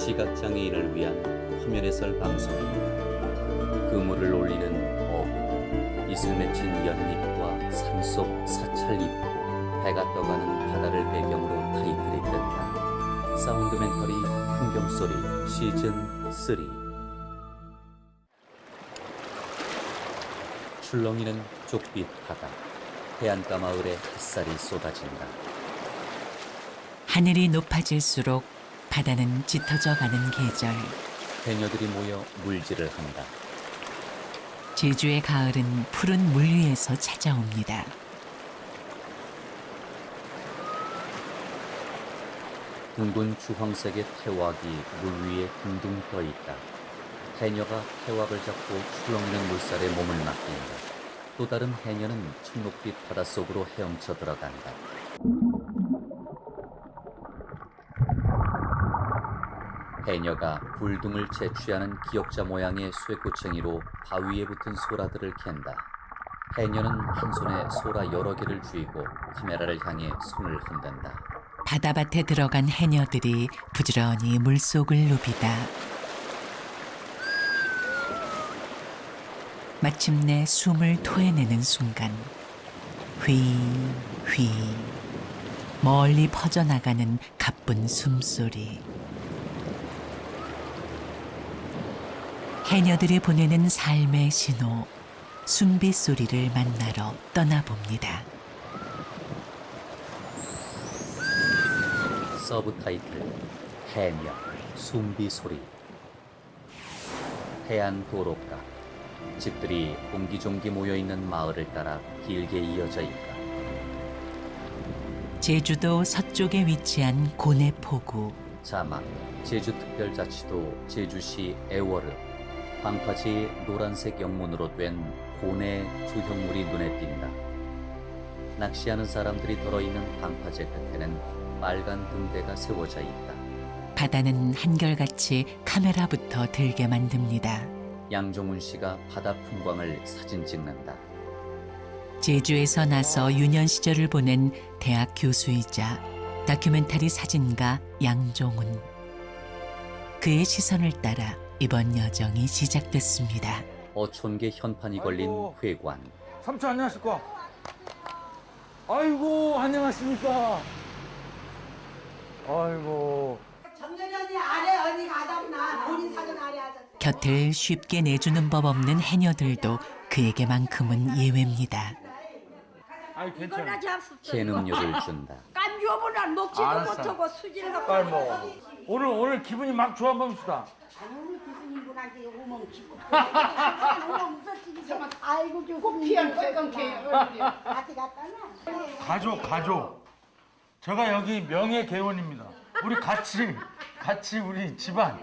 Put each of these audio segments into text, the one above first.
시각장애인을 위한 화면 해설 방송입니다. 그물을 올리는 어부, 이슬 맺힌 연잎과 산속 사찰잎으로 배가 떠가는 바다를 배경으로 타이틀이 뜬다. 사운드 멘터리 풍경소리 시즌 3 출렁이는 족빛 바다 해안가 마을에 햇살이 쏟아진다. 하늘이 높아질수록 바다는 짙어져 가는 계절. 해녀들이 모여 물질을 한다. 제주의 가을은 푸른 물 위에서 찾아옵니다. 둥근 주황색의 태왁이 물 위에 둥둥 떠 있다. 해녀가 태왁을 잡고 출렁이는 물살에 몸을 맡긴다. 또 다른 해녀는 청록빛 바닷속으로 헤엄쳐 들어간다. 해녀가 불등을 채취하는 기역자 모양의 쇠꼬챙이로 바위에 붙은 소라들을 캔다. 해녀는 한 손에 소라 여러 개를 쥐고 카메라를 향해 손을 흔든다. 바다밭에 들어간 해녀들이 부지런히 물속을 누비다. 마침내 숨을 토해내는 순간 휘, 휘 멀리 퍼져나가는 가쁜 숨소리 해녀들이 보내는 삶의 신호 순비 소리를 만나러 떠나봅니다. 서브 타이틀 해녀 숨비 소리 해안 도로가 집들이 옹기종기 모여 있는 마을을 따라 길게 이어져 있다. 제주도 서쪽에 위치한 고내포구 자막 제주특별자치도 제주시 애월읍 방파제 노란색 영문으로 된 고내 조형물이 눈에 띈다. 낚시하는 사람들이 들어있는 방파제 끝에는 빨간 등대가 세워져 있다. 바다는 한결같이 카메라부터 들게 만듭니다. 양종훈 씨가 바다 풍광을 사진 찍는다. 제주에서 나서 유년 시절을 보낸 대학 교수이자 다큐멘터리 사진가 양종훈. 그의 시선을 따라 이번 여정이 시작됐습니다. 어촌 계 현판이 걸린 아이고. 회관. 삼촌 안녕하십니까? 아이고 안녕하십니까? 아이고 정렬이 언니 아래 언니 가담나 본인 사전 아래 하자. 곁을 쉽게 내주는 법 없는 해녀들도 그에게만큼은 예외입니다. 아이 괜찮아 캔 음료를 준다. 깜주어보난 먹지도 알았어. 못하고 수지를 갖고. 빨리 먹어 오늘 오늘 기분이 막 좋아 봅시다 오늘 교수님분한테 요거 먹히고. 오늘 무섭지 아이고 교수님. 피한 빨갛게 같이 갔다나. 가족 가족 제가 여기 명예 개원입니다 우리 같이 같이 우리 집안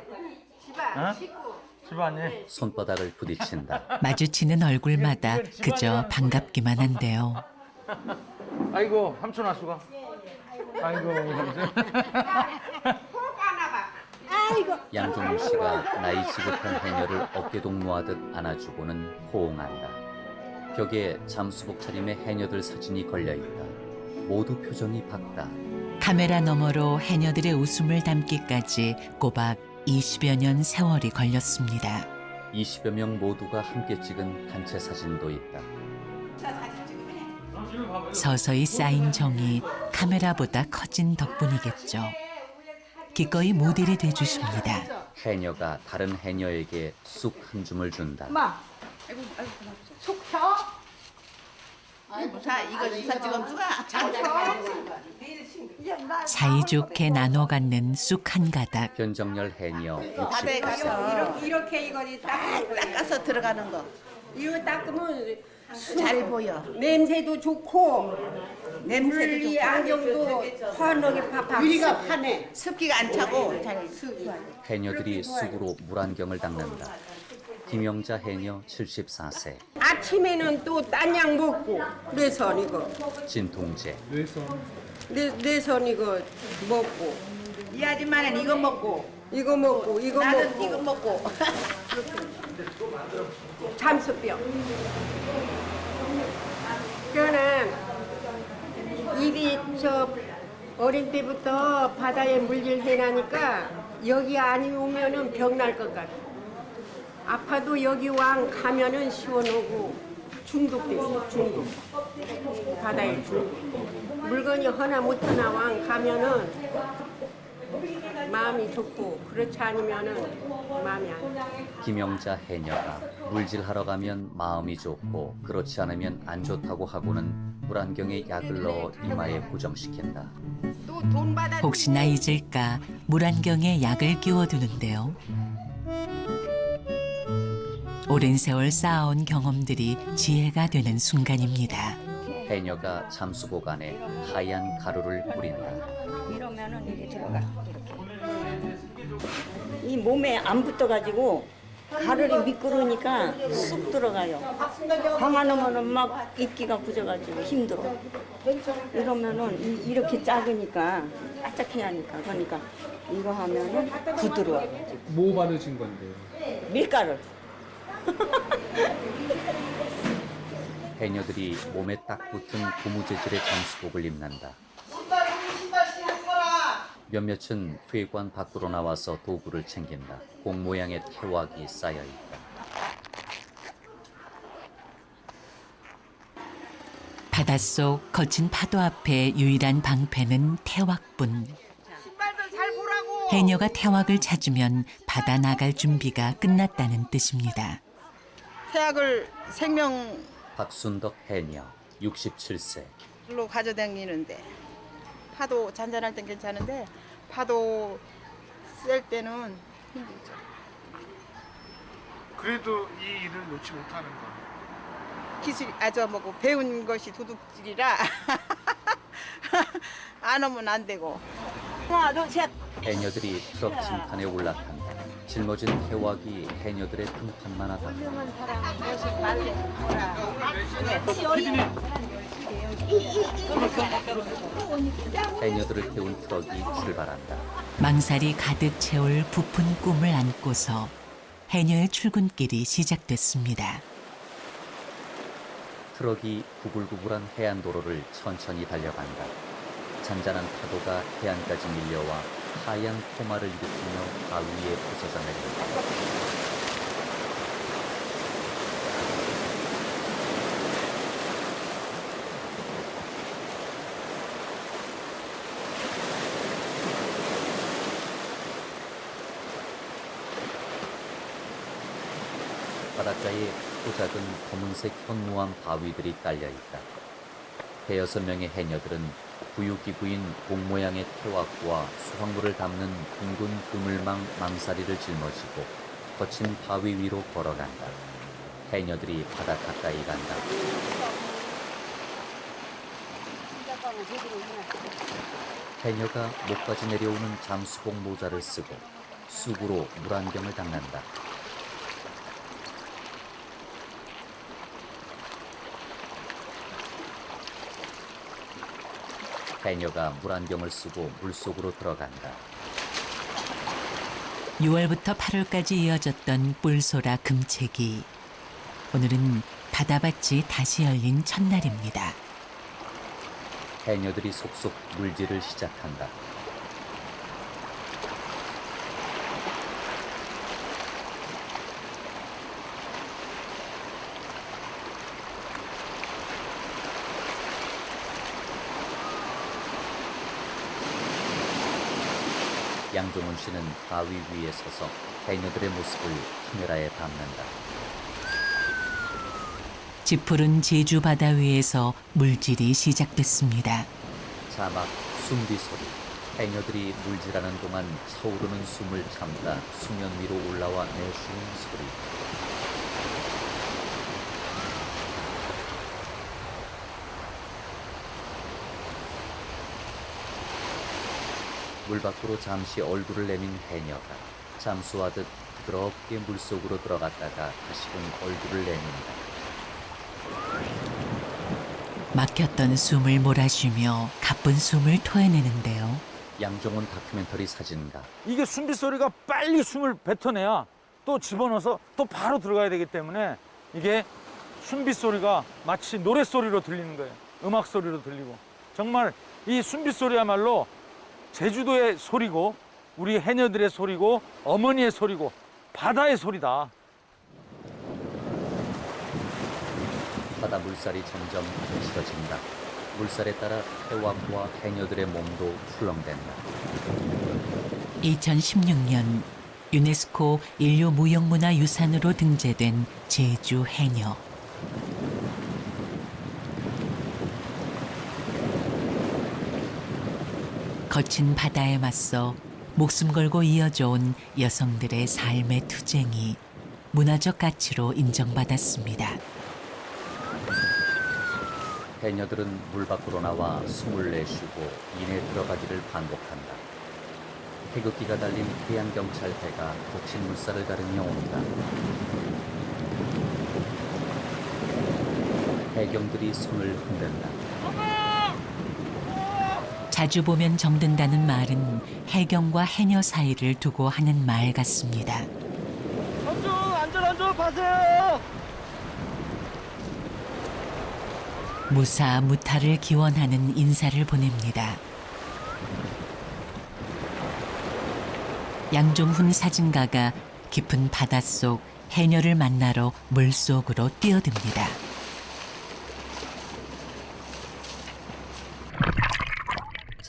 집안 식구 집안이 손바닥을 부딪힌다. 마주치는 얼굴마다 그저 반갑기만 한데요. 아이고 삼촌 아수가 아이고 아이고. 양종훈 씨가 나이 지긋한 해녀를 어깨 동무하듯 안아주고는 호응한다. 벽에 잠수복 차림의 해녀들 사진이 걸려 있다. 모두 표정이 밝다. 카메라 너머로 해녀들의 웃음을 담기까지 꼬박 20여 년 세월이 걸렸습니다. 20여 명 모두가 함께 찍은 단체 사진도 있다. 서서히 쌓인 정이 카메라보다 커진 덕분이겠죠. 기꺼이 모델이 돼주십니다. 해녀가 다른 해녀에게 쑥 한 줌을 준다. 마. 속 펴. 자, 이거 이사 찍은 누가? 사이좋게 나눠 갖는 쑥 한 가닥. 변정열 해녀 바다에 60세. 가서 이렇게 이거지 딱. 닦아서 들어가는 거. 이거 닦으면 잘 보여. 냄새도 좋고 좋고. 안경도 환하게 팍팍. 유리가 파네. 습기가 안 차고 잘 해녀들이 쑥으로 물안경을 닦는다. 김영자 해녀 74세. 아침에는 또 딴 약 먹고 뇌선 이거 진통제. 뇌, 뇌선 이거 먹고 이 아줌마는 이거 먹고 이거 먹고 이거 나는 먹고 이거 먹고 잠수병 그거는 입이 저 어린 때부터 바다에 물질 해나니까 여기 아니 오면은 병 날 것 같아. 아파도 여기 왕 가면은 시원하고 중독됐어 중독. 바다에 중독. 물건이 하나 못 하나 왕 가면은 마음이 좋고 그렇지 않으면은 마음이 안 좋아. 김영자 해녀가 물질하러 가면 마음이 좋고 그렇지 않으면 안 좋다고 하고는 물안경에 약을 넣어 이마에 고정시킨다. 또 돈 받아 혹시나 잊을까 물안경에 약을 끼워두는데요. 오랜 세월 쌓아온 경험들이 지혜가 되는 순간입니다. 해녀가 잠수복 안에 하얀 가루를 뿌린다. 들어가 이 몸에 안 붙어가지고 가르이 미끄러우니까 쑥 들어가요. 놈은 막 입기가 굳어가지고 힘들어. 이러면은 이- 이렇게 작으니까 바짝해야 하니까 그러니까 이거 하면은 부드러워. 뭐 바르신 건데요? 밀가루. 해녀들이 몸에 딱 붙은 고무 재질의 잠수복을 입는다. 몇몇은 회관 밖으로 나와서 도구를 챙긴다. 공 모양의 태왁이 쌓여 있다. 바닷속 거친 파도 앞에 유일한 방패는 태왁뿐. 해녀가 태왁을 찾으면 바다 나갈 준비가 끝났다는 뜻입니다. 태학을 생명으로 박순덕 해녀, 67세. 가져다니는데 파도 잔잔할 땐 괜찮은데 파도 셀 때는 힘들죠. 그래도 이 일을 놓지 못하는 거. 기술 아저 뭐고 배운 것이 도둑질이라 안 오면 안 되고. 하나, 둘, 셋. 해녀들이 트럭 징판에 올라탄다. 짊어진 태왁이 해녀들의 등판만 하다. 해녀들을 태운 트럭이 출발한다. 망살이 가득 채울 부푼 꿈을 안고서 해녀의 출근길이 시작됐습니다. 트럭이 구불구불한 해안 도로를 천천히 달려간다. 잔잔한 파도가 해안까지 밀려와 하얀 포마를 일으키며 바위에 부서져 내린다. 바닷가에 작은 검은색 현무암 바위들이 깔려 있다. 대여섯 명의 해녀들은 부유기구인 공 모양의 태왁과 수확물을 담는 둥근 그물망 망사리를 짊어지고 거친 바위 위로 걸어간다. 해녀들이 바다 가까이 간다. 해녀가 목까지 내려오는 잠수복 모자를 쓰고 쑥으로 물안경을 닦는다. 해녀가 물안경을 쓰고 물속으로 들어간다. 6월부터 8월까지 이어졌던 뿔소라 금채기. 오늘은 바다밭이 다시 열린 첫날입니다. 해녀들이 속속 물질을 시작한다. 양종훈 씨는 바위 위에 서서 해녀들의 모습을 카메라에 담는다. 짙푸른 제주 바다 위에서 물질이 시작됐습니다. 자막 숨비 소리. 해녀들이 물질하는 동안 차오르는 숨을 참다 수면 위로 올라와 내쉬는 소리. 물 밖으로 잠시 얼굴을 내민 해녀가 잠수하듯 부드럽게 물 속으로 들어갔다가 다시금 얼굴을 내민다. 막혔던 숨을 몰아쉬며 가쁜 숨을 토해내는데요. 양정훈 다큐멘터리 사진가 이게 숨비 소리가 빨리 숨을 뱉어내야 또 집어넣어서 또 바로 들어가야 되기 때문에 이게 숨비 소리가 마치 노래 소리로 들리는 거예요. 음악 소리로 들리고 정말 이 숨비 소리야말로 제주도의 소리고 우리 해녀들의 소리고 어머니의 소리고 바다의 소리다. 바다 물살이 점점 거칠어진다. 물살에 따라 해왕과 해녀들의 몸도 출렁댄다. 2016년 유네스코 인류 무형문화 유산으로 등재된 제주 해녀. 거친 바다에 맞서 목숨 걸고 이어져 온 여성들의 삶의 투쟁이 문화적 가치로 인정받았습니다. 해녀들은 물 밖으로 나와 숨을 내쉬고 인해 들어가기를 반복한다. 태극기가 달린 해양 경찰대가 거친 물살을 가르며 온다. 해경들이 손을 흔든다. 자주 보면 정든다는 말은 해경과 해녀 사이를 두고 하는 말 같습니다. 선주 안전 안전 파세요. 무사 무탈을 기원하는 인사를 보냅니다. 양종훈 사진가가 깊은 바닷속 해녀를 만나러 물속으로 뛰어듭니다.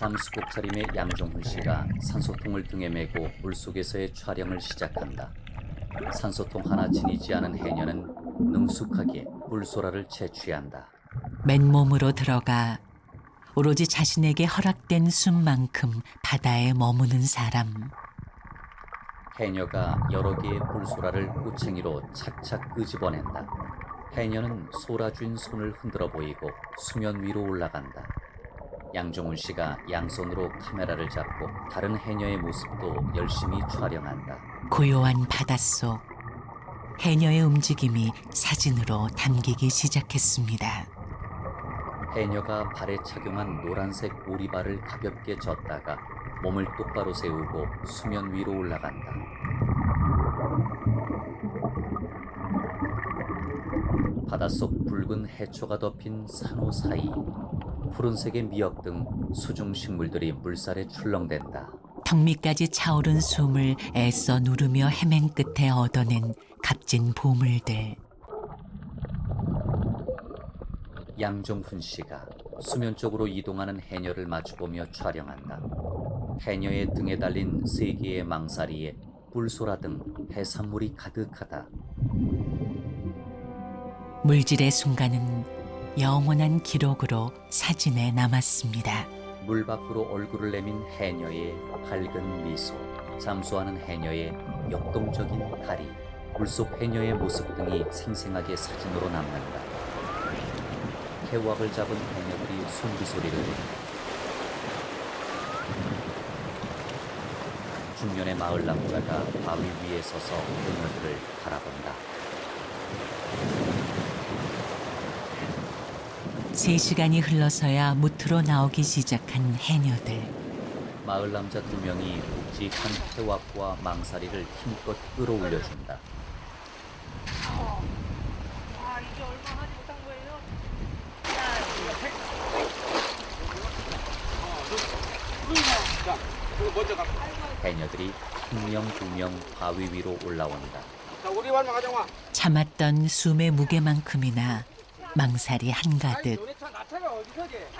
잠수국 차림의 양종훈 씨가 산소통을 등에 메고 물속에서의 촬영을 시작한다. 산소통 하나 지니지 않은 해녀는 능숙하게 물소라를 채취한다. 맨몸으로 들어가 오로지 자신에게 허락된 숨만큼 바다에 머무는 사람. 해녀가 여러 개의 불소라를 꼬챙이로 착착 끄집어낸다. 해녀는 소라쥔 손을 흔들어 보이고 수면 위로 올라간다. 양종훈 씨가 양손으로 카메라를 잡고 다른 해녀의 모습도 열심히 촬영한다. 고요한 바닷속 해녀의 움직임이 사진으로 담기기 시작했습니다. 해녀가 발에 착용한 노란색 오리발을 가볍게 젓다가 몸을 똑바로 세우고 수면 위로 올라간다. 바닷속 붉은 해초가 덮인 산호 사이 푸른색의 미역 등 수중 식물들이 물살에 출렁댄다. 턱 밑까지 차오른 숨을 애써 누르며 헤맨 끝에 얻어낸 값진 보물들. 양종훈 씨가 수면 쪽으로 이동하는 해녀를 마주보며 촬영한다. 해녀의 등에 달린 세 개의 망사리에 뿔소라 등 해산물이 가득하다. 물질의 순간은 영원한 기록으로 사진에 남았습니다. 물 밖으로 얼굴을 내민 해녀의 밝은 미소, 잠수하는 해녀의 역동적인 다리, 물속 해녀의 모습 등이 생생하게 사진으로 남는다. 해왁을 잡은 해녀들이 숨기 소리를 낸다. 중년의 마을 남자가 바위 위에 서서 해녀들을 바라본다. 세 시간이 흘러서야 무트로 나오기 시작한 해녀들. 마을 남자 두 명이 묵직한 해왁과 망사리를 힘껏 끌어올려준다. 해녀들이 한 명 두 명 바위 위로 올라온다. 참았던 숨의 무게만큼이나 망살이 한가득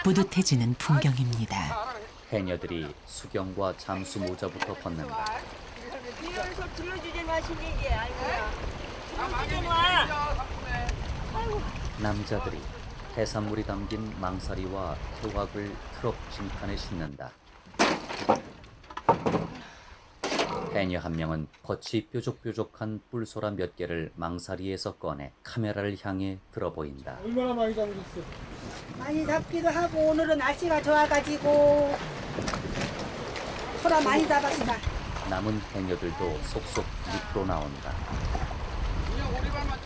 뿌듯해지는 풍경입니다. 해녀들이 수경과 잠수 모자부터 게 마. 남자들이 해산물이 담긴 망사리와 태왁을 트럭 징판에 싣는다. 해녀 한 명은 겉이 뾰족뾰족한 뿔소라 몇 개를 망사리에서 꺼내 카메라를 향해 들어 보인다. 얼마나 많이 담겼어? 많이 잡기도 하고 오늘은 날씨가 좋아가지고 소라 많이 잡았다. 남은 해녀들도 속속 밑으로 나온다.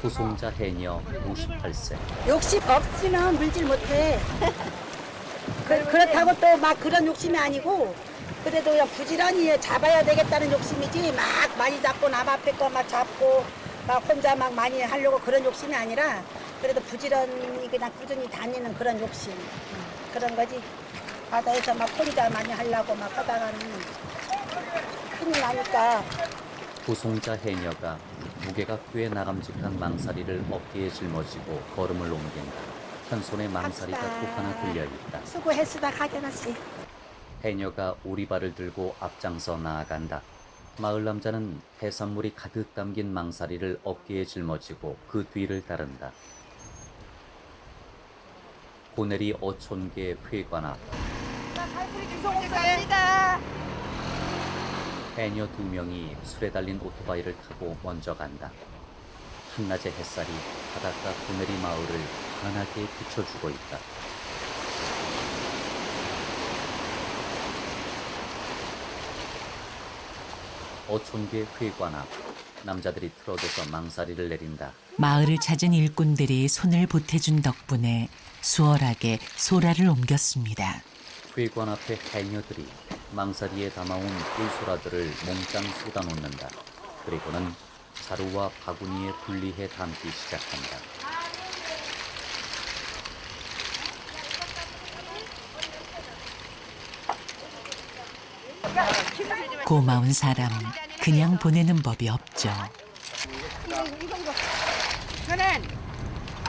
토송자 해녀 58세. 욕심 없으면 물질 못해. 그, 그렇다고 또 막 그런 욕심이 아니고 그래도 그냥 부지런히 잡아야 되겠다는 욕심이지 막 많이 잡고 남 앞에 거 막 잡고 막 혼자 막 많이 하려고 그런 욕심이 아니라 그래도 부지런히 그냥 꾸준히 다니는 그런 욕심 음, 그런 거지. 바다에서 막 포리다 많이 하려고 막 하다가는 큰일 나니까 고송자 해녀가 무게가 꽤 나감직한 망사리를 어깨에 짊어지고 걸음을 옮긴다. 한 손에 망사리가 또 하나 들려 있다. 수고했으다 가게나 씨. 해녀가 오리발을 들고 앞장서 나아간다. 마을 남자는 해산물이 가득 담긴 망사리를 어깨에 짊어지고 그 뒤를 따른다. 고내리 어촌계 회관 앞 해녀 두 명이 술에 달린 오토바이를 타고 먼저 간다. 한낮의 햇살이 바닷가 고내리 마을을 환하게 비춰주고 있다. 어촌계 회관 앞 남자들이 틀어져서 망사리를 내린다. 마을을 찾은 일꾼들이 손을 보태준 덕분에 수월하게 소라를 옮겼습니다. 회관 앞에 해녀들이 망사리에 담아온 꿀소라들을 몽땅 쏟아놓는다. 그리고는 자루와 바구니에 분리해 담기 시작한다. 고마운 사람 그냥 보내는 법이 없죠. 저는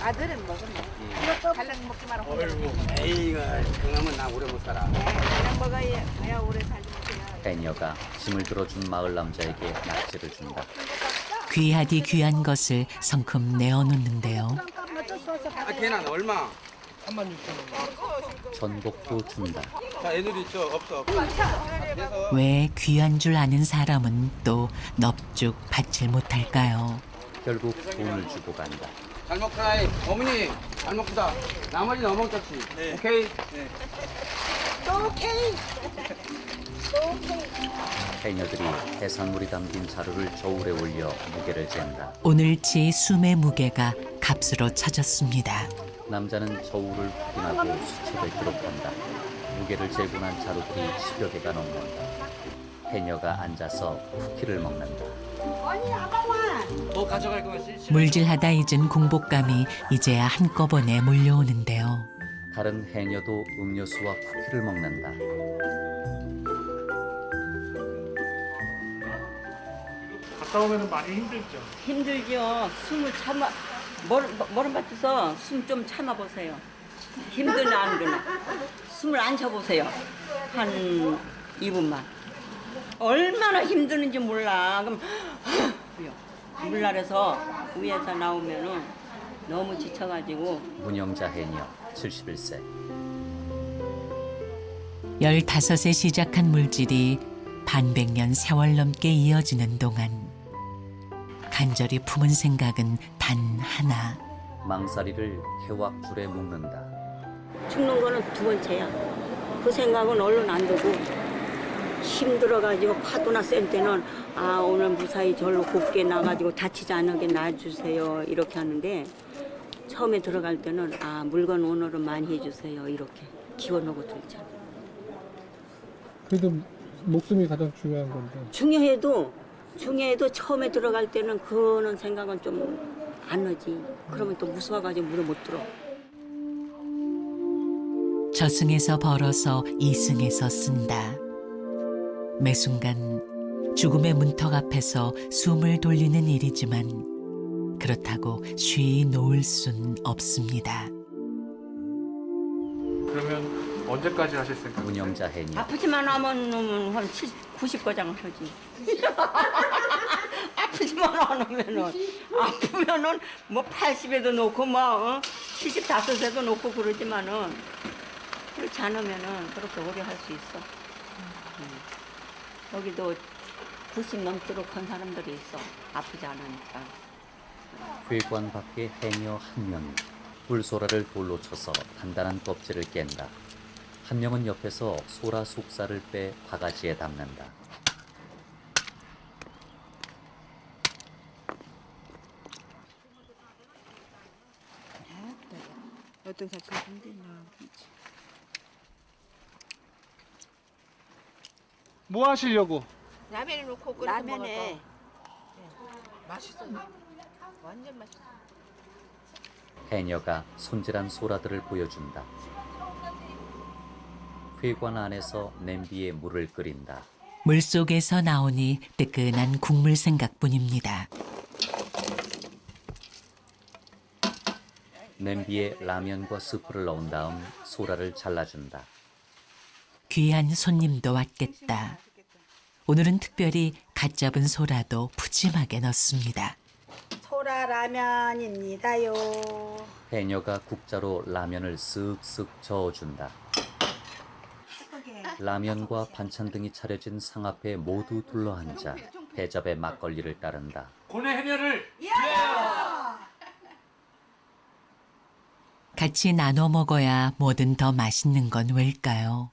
아들은 먹으면 달랑 먹지 말고 에이가 경험은 나 오래 못 살아. 달랑 먹어야 가야 오래 살지 해녀가 짐을 들어준 마을 남자에게 낙지를 준다. 귀하디 귀한 것을 성큼 내어놓는데요. 아 걔는 얼마? 전복도 준다. 자 애들 있죠? 없어. 왜 귀한 줄 아는 사람은 또 넙죽 받질 못할까요? 결국 돈을 주고 간다. 잘 먹더라. 이. 어머니 잘 먹다. 나머지는 어멍 졌지. 오케이. 해녀들이 해산물이 담긴 자루를 저울에 올려 무게를 잰다. 오늘치 숨의 무게가 값으로 쳐졌습니다. 남자는 저울을 확인하고 수첩에 기록한다. 무게를 재고 난 자루들이 10여 개가 넘는다. 해녀가 앉아서 쿠키를 먹는다. 뭐 가져갈 씨. 물질하다 잊은 공복감이 이제야 한꺼번에 몰려오는데요. 다른 해녀도 음료수와 쿠키를 먹는다. 갔다 오면 많이 힘들죠. 힘들죠. 숨을 참아 머리 머리 맞춰서 숨 좀 참아 보세요. 힘드나 안 드나. 숨을 안 쉬어보세요. 한 2분만. 얼마나 힘드는지 몰라. 그럼 물날에서 위에서 나오면은 너무 지쳐가지고 문영자 해녀 71세. 15세 시작한 물질이 반백년 세월 넘게 이어지는 동안 간절히 품은 생각은 단 하나. 망사리를 해왁줄에 묶는다. 죽는 거는 두 번째야. 그 생각은 얼른 안 들고 힘들어가지고 파도나 센 때는 아 오늘 무사히 절로 곱게 나가지고 다치지 않게 놔주세요 이렇게 하는데 처음에 들어갈 때는 아 물건 오늘은 많이 해주세요 이렇게 기원하고 들잖아. 그래도 목숨이 가장 중요한 건데. 중요해도 중요해도 처음에 들어갈 때는 그거는 생각은 좀안 나지. 그러면 또 무서워가지고 물에 못 들어. 저승에서 벌어서 이승에서 쓴다. 매 순간 죽음의 문턱 앞에서 숨을 돌리는 일이지만 그렇다고 쉬이 놓을 순 없습니다. 언제까지 하실 생각? 문영자 해녀 아프지만 하면 한 70, 90과장 하지. 아프지만 안 하면은 아프면은 뭐 80에도 놓고 뭐 어? 75에도 놓고 그러지만은 그렇지 않으면은 그렇게 오래 할 수 있어. 음. 여기도 90 넘도록 한 사람들이 있어. 아프지 않으니까. 회관 밖에 해녀 한 명이 꿀소라를 돌로 쳐서 단단한 껍질을 깬다. 한 명은 옆에서 소라 속살을 빼 바가지에 담는다. 어떤 사람 힘드냐. 뭐 하시려고? 라면에 넣고 끓여 라면에 맛있어. 완전 맛있어. 해녀가 손질한 소라들을 보여준다. 회관 안에서 냄비에 물을 끓인다. 물속에서 나오니 뜨끈한 국물 생각뿐입니다. 냄비에 라면과 스프를 넣은 다음 소라를 잘라준다. 귀한 손님도 왔겠다. 오늘은 특별히 갓 잡은 소라도 푸짐하게 넣습니다. 소라 라면입니다요. 해녀가 국자로 라면을 쓱쓱 저어준다. 라면과 반찬 등이 차려진 상 앞에 모두 둘러앉아 대접의 막걸리를 따른다. 고뇌 해녀를 같이 나눠 먹어야 뭐든 더 맛있는 건 왜일까요?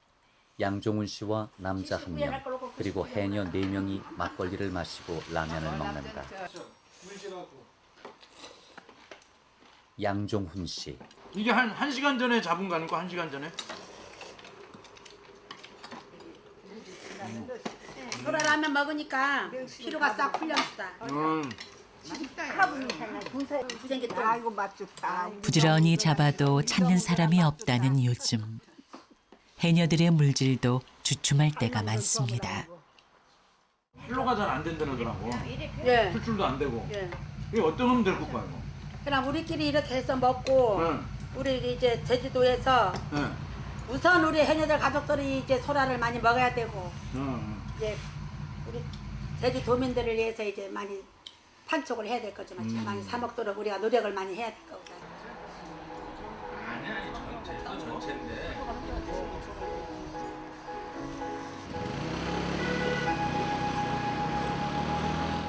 양종훈 씨와 남자 한 명, 그리고 해녀 네 명이 막걸리를 마시고 라면을 먹는다. 양종훈 씨, 이게 한, 한 시간 전에 잡은 거 아닙니까? 한 시간 전에? 소라 라면 먹으니까 피로가 싹 풀렸다. 음. 아이고 맛 좋다. 부지런히 잡아도 찾는 사람이 없다는 요즘. 해녀들의 물질도 주춤할 때가 많습니다. 활로가 잘 안 된다더라고. 예. 출출도 안 되고. 예. 이게 어떤 놈 데리고 가요? 그럼 우리끼리 이렇게 해서 먹고 응. 우리 이제 제주도에서 응. 우선 우리 해녀들 가족들이 이제 소라를 많이 먹어야 되고 응. 이제 우리 제주 도민들을 위해서 이제 많이 판촉을 해야 될 거지만 음. 많이 사 먹도록 우리가 노력을 많이 해야 될 거고.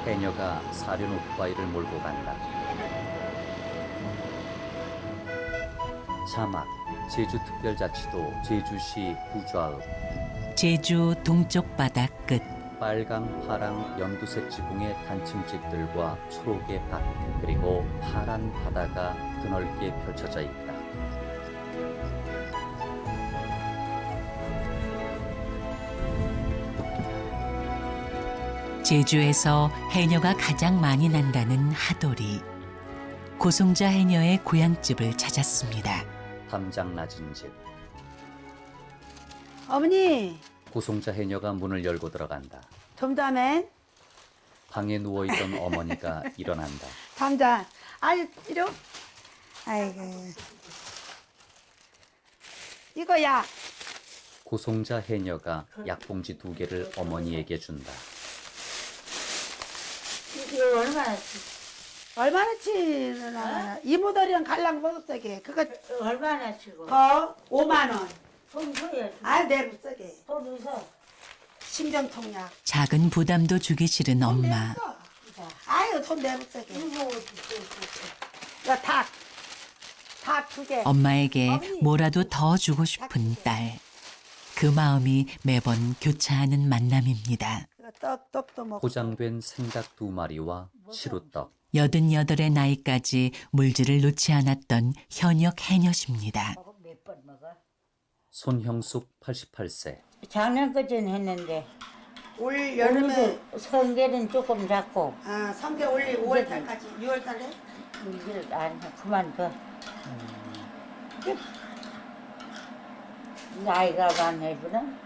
해녀가 사륜 오토바이를 몰고 간다. 자막 제주특별자치도 제주시 부좌읍 제주 동쪽 바다 끝 빨강, 파랑, 연두색 지붕의 단층 집들과 초록의 밭 그리고 파란 바다가 드넓게 펼쳐져 있다. 제주에서 해녀가 가장 많이 난다는 하도리. 고송자 해녀의 고향집을 찾았습니다. 담장 낮은 집 어머니 고송자 해녀가 문을 열고 들어간다. 좀 전에 방에 누워 있던 어머니가 일어난다. 감자 아유 이러 아이고 이거야 고송자 해녀가 약봉지 두 개를 어머니에게 준다. 이거 얼마나 얼마나 치나 이모들이랑 갈랑 먹었어게 그거 얼마나 치고? 거 5만 원. 돈 줘야 아유 내못 쓰게 돈 웃어. 신병통약. 작은 부담도 주기 싫은 엄마. 아유 돈 내 못 쓰게 이거 닭 닭 두 개. 엄마에게 뭐라도 더 주고 싶은 딸. 그 마음이 매번 교차하는 만남입니다. 떡 떡도 먹고. 포장된 생닭 두 마리와 시루떡. 여든여덟의 나이까지 물질을 놓지 않았던 현역 해녀십니다. 몇번 먹어? 손형숙 88세. 작년까지는 했는데 올 여름에 오늘도 성게는 조금 작고 아 성게 올리 5월 달까지 6월 달에 물질 안 해. 그만 둬. 나이가 많해구나.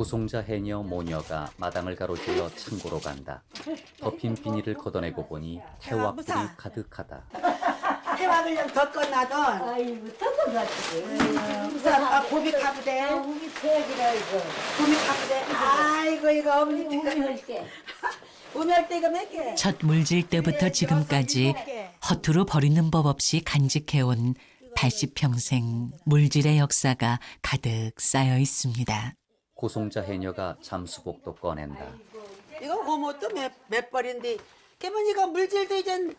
고송자 해녀 모녀가 마당을 가로질러 창고로 간다. 덮인 비닐을 걷어내고 보니 태왁불이 가득하다. 태왕을 좀 덮건나던 아이고 떡을 가지고. 우선 아, 고비 카부대 우리 태기라 이거. 고비 카부대 아이고 이거 어머니 우리 할게. 우멸 때가 몇 개? 첫 물질 때부터 지금까지 허투루 버리는 법 없이 간직해온 80평생 물질의 역사가 가득 쌓여 있습니다. 고송자 해녀가 잠수복도 꺼낸다. 이거 뭐, 뭐 고모도 몇, 몇 벌인데 개머니가 물질도 이젠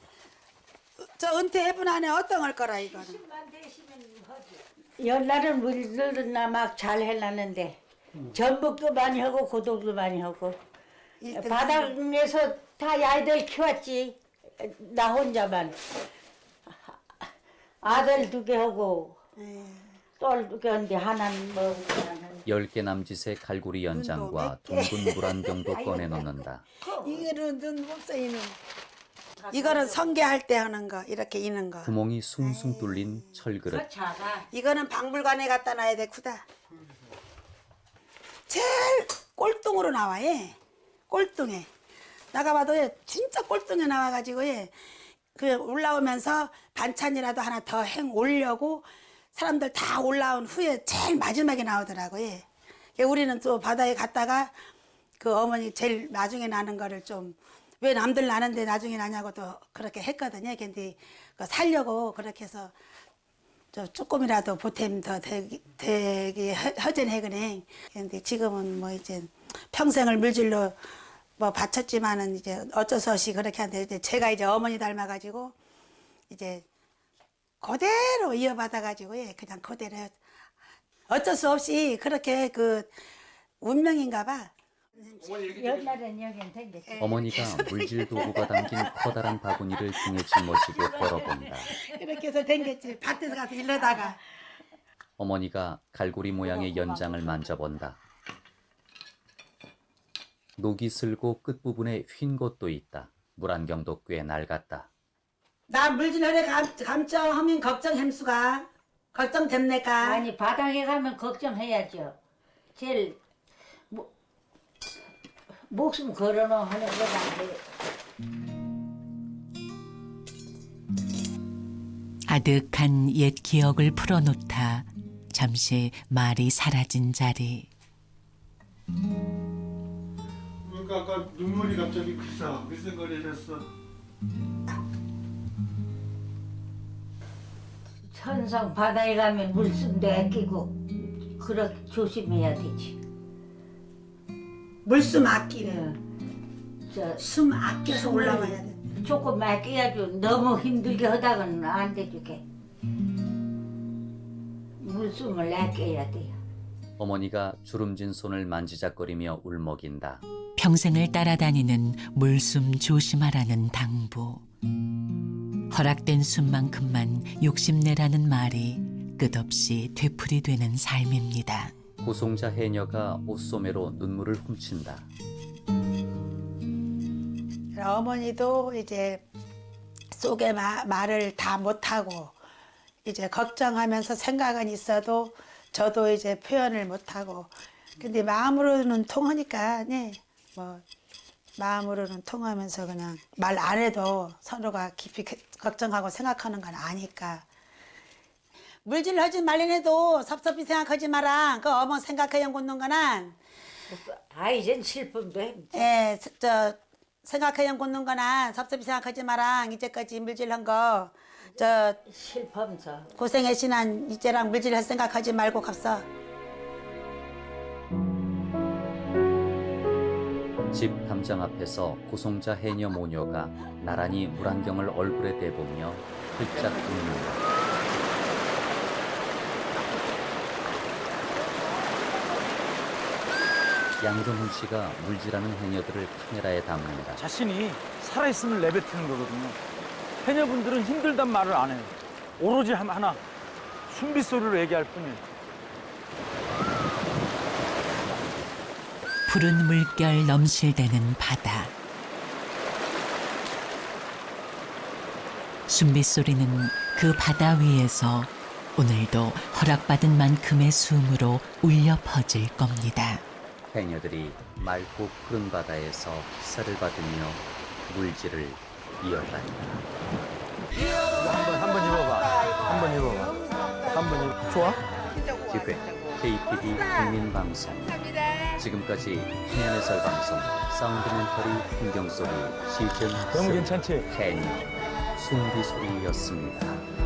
저 은퇴해분 안에 어떤 거라 이거는. 옛날은 물들나 막 잘 해놨는데 전복도 많이 하고 고독도 많이 하고 바닥에서 다 아이들 키웠지 나 혼자만 아들 두 개 하고 네. 딸두 개인데 하나는 뭐 하나는 10개 남짓의 갈고리 연장과 둥근 물안경도 꺼내 넣는다. 이거는 눈 없어이는. 이거는 성게할 때 하는 거 이렇게 이는 거. 구멍이 숭숭 뚫린 철그릇. 이거는 박물관에 갖다 놔야 돼 쿠다. 제일 꼴등으로 나와 예. 꼴등에 나가봐도 진짜 꼴등에 나와가지고 그 올라오면서 반찬이라도 하나 더 행 올려고 사람들 다 올라온 후에 제일 마지막에 나오더라고 예. 우리는 또 바다에 갔다가 그 어머니 제일 나중에 나는 거를 좀 왜 남들 나는데 나중에 나냐고 또 그렇게 했거든요. 근데 그 살려고 그렇게 해서 저 조금이라도 보탬 더 되기, 되기 허- 허전해그네. 근데 지금은 뭐 이제 평생을 물질로 뭐 바쳤지만은 이제 어쩔 수 없이 그렇게 하는데 이제 제가 이제 어머니 닮아가지고 이제 그대로 이어받아가지고 예, 그냥 그대로 어쩔 수 없이 그렇게 그 운명인가 봐. 옛날엔 여긴 생겼지. 어머니가 물질 도구가 담긴 커다란 바구니를 등에 짊어지고 걸어본다. 이렇게 해서 댕겼지. 밭에서 가서 일러다가. 어머니가 갈고리 모양의 연장을 만져본다. 녹이 슬고 끝부분에 휜 것도 있다. 물안경도 꽤 낡았다. 나 물질하래 감정하면 걱정 햄수가. 걱정됩니까? 아니 바닥에 가면 걱정해야죠. 제일 뭐, 목숨 걸어놓 하는 거다. 아득한 옛 기억을 풀어놓다 잠시 말이 사라진 자리. 그러니까 아까 눈물이 갑자기 글썽글썽거리셨어. 천성 바다에 가면 물숨도 아끼고 그렇게 조심해야 되지. 물숨 아끼래. 예. 저숨 아껴서 올라가야 돼. 조금 아껴야죠. 너무 힘들게 하다가는 안 되주게. 물숨을 아껴야 돼요. 어머니가 주름진 손을 만지작거리며 울먹인다. 평생을 따라다니는 물숨 조심하라는 당부. 허락된 숨만큼만 욕심내라는 말이 끝없이 되풀이되는 삶입니다. 고송자 해녀가 옷소매로 눈물을 훔친다. 어머니도 이제 속에 마, 말을 다 못하고 이제 걱정하면서 생각은 있어도 저도 이제 표현을 못하고 근데 마음으로는 통하니까 네, 뭐 마음으로는 통하면서 그냥 말 안 해도 서로가 깊이 게- 걱정하고 생각하는 건 아니까. 물질 하지 말린 해도 섭섭히 생각하지 마라. 그 어머 생각해 연꽃는 거는. 아 이젠 슬픔도 힘들어. 예, 저 생각해 연꽃는 거나 섭섭히 생각하지 마라. 이제까지 물질한 거. 저 슬픔서. 고생의 신한 이제랑 물질할 생각하지 말고 갑서 집 담장 앞에서 고송자 해녀 모녀가 나란히 물안경을 얼굴에 대보며 훌쩍 웃는다. 양정훈 씨가 물질하는 해녀들을 카메라에 담는다. 자신이 살아있음을 내뱉는 거거든요. 해녀분들은 힘들단 말을 안 해요. 오로지 한- 하나 숨비 소리로 얘기할 뿐이에요. 푸른 물결 넘실대는 바다. 숨비 소리는 그 바다 위에서 오늘도 허락받은 만큼의 숨으로 울려 퍼질 겁니다. 해녀들이 맑고 푸른 바다에서 햇살을 받으며 물질을 이어간다. 한번 한번 입어봐. 한번 입어봐. 한번 입. 좋아? 기획 KTV 국민방송 지금까지 해안해설 방송 사운드 멘터리 풍경 소리 시즌 너무 괜찮지? 해녀 숭비 소리였습니다.